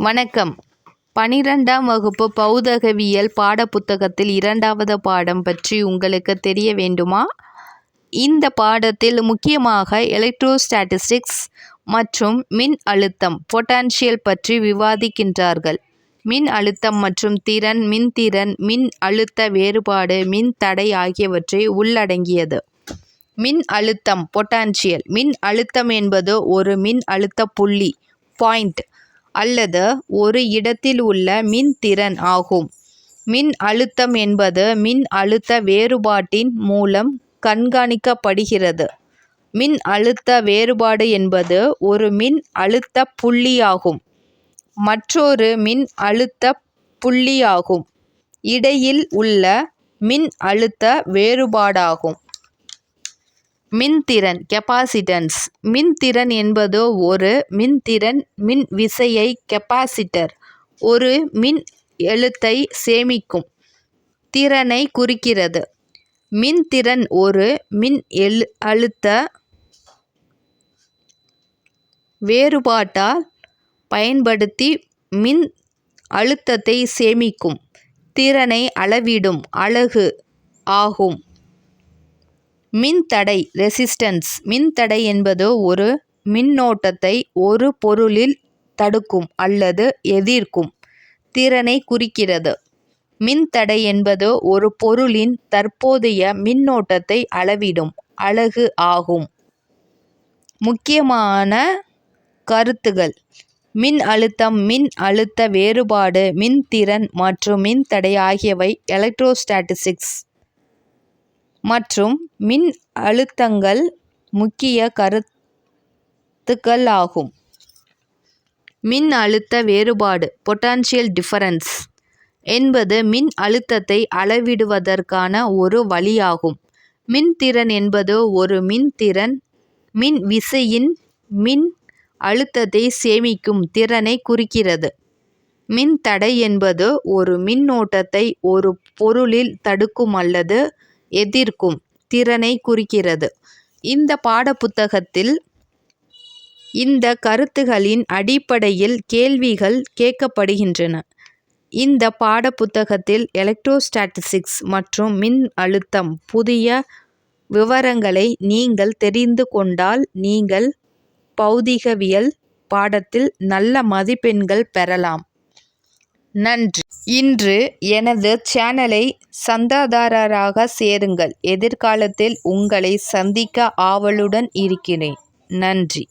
வணக்கம். பனிரெண்டாம் வகுப்பு பௌதகவியல் பாடப்புத்தகத்தில் இரண்டாவது பாடம் பற்றி உங்களுக்கு தெரிய வேண்டுமா? இந்த பாடத்தில் முக்கியமாக எலக்ட்ரோஸ்டாட்டிஸ்டிக்ஸ் மற்றும் மின் அழுத்தம் பொட்டான்ஷியல் பற்றி விவாதிக்கின்றார்கள். மின் அழுத்தம் மற்றும் திறன் மின்திறன் மின் அழுத்த வேறுபாடு மின் தடை ஆகியவற்றை உள்ளடங்கியது மின் அழுத்தம் பொட்டான்ஷியல் மின் அழுத்தம் என்பது ஒரு மின் அழுத்த புள்ளி பாயிண்ட் அல்லது ஒரு இடத்தில் உள்ள மின்திறன் ஆகும். மின் அழுத்தம் என்பது மின் அழுத்த வேறுபாட்டின் மூலம் கண்காணிக்கப்படுகிறது. மின் அழுத்த வேறுபாடு என்பது ஒரு மின் அழுத்த புள்ளியாகும். மற்றொரு மின் அழுத்த புள்ளியாகும். இடையில் உள்ள மின் அழுத்த வேறுபாடாகும். மின்திறன் கெப்பாசிட்டன்ஸ் மின்திறன் என்பது ஒரு மின்திறன் மின் விசையை கெப்பாசிட்டர் ஒரு மின் எழுத்தை சேமிக்கும் திறனை குறிக்கிறது. மின்திறன் ஒரு மின் எழு அழுத்த வேறுபாட்டால் பயன்படுத்தி மின் அழுத்தத்தை சேமிக்கும். திறனை அளவிடும் அழகு ஆகும். மின்தடை ரெசிஸ்டன்ஸ் மின்தடை என்பது ஒரு மின்னோட்டத்தை ஒரு பொருளில் தடுக்கும் அல்லது எதிர்க்கும் திறனை குறிக்கிறது. மின்தடை என்பது ஒரு பொருளின் தற்போதைய மின்னோட்டத்தை அளவிடும் அலகு ஆகும். முக்கியமான கருத்துகள். மின் அழுத்தம் மின் அழுத்த வேறுபாடு மின்திறன் மற்றும் மின்தடை ஆகியவை எலக்ட்ரோஸ்டாட்டிஸ்டிக்ஸ் மற்றும் மின் அழுத்தங்கள் முக்கிய கருத்துக்கள் ஆகும் மின் அழுத்த வேறுபாடு பொட்டான்ஷியல் டிஃபரன்ஸ் என்பது மின் அழுத்தத்தை அளவிடுவதற்கான ஒரு வழியாகும். மின்திறன் என்பது ஒரு மின்திறன் மின் விசையின் மின் அழுத்தத்தை சேமிக்கும் திறனை குறிக்கிறது. மின்தடை என்பது ஒரு மின்னோட்டத்தை ஒரு பொருளில் தடுக்கும் அல்லது எதிர்க்கும் திறனை குறிக்கிறது. இந்த பாடப்புத்தகத்தில் இந்த கருத்துகளின் அடிப்படையில் கேள்விகள் கேட்கப்படுகின்றன. இந்த பாடப்புத்தகத்தில் எலக்ட்ரோஸ்டாட்டிஸ்டிக்ஸ் மற்றும் மின் அழுத்தம் புதிய விவரங்களை நீங்கள் தெரிந்து கொண்டால் நீங்கள் பௌதிகவியல் பாடத்தில் நல்ல மதிப்பெண்கள் பெறலாம். நன்றி. இன்று எனது சேனலை சந்தாதாரராக சேருங்கள். எதிர்காலத்தில் உங்களை சந்திக்க ஆவலுடன் இருக்கிறேன். நன்றி.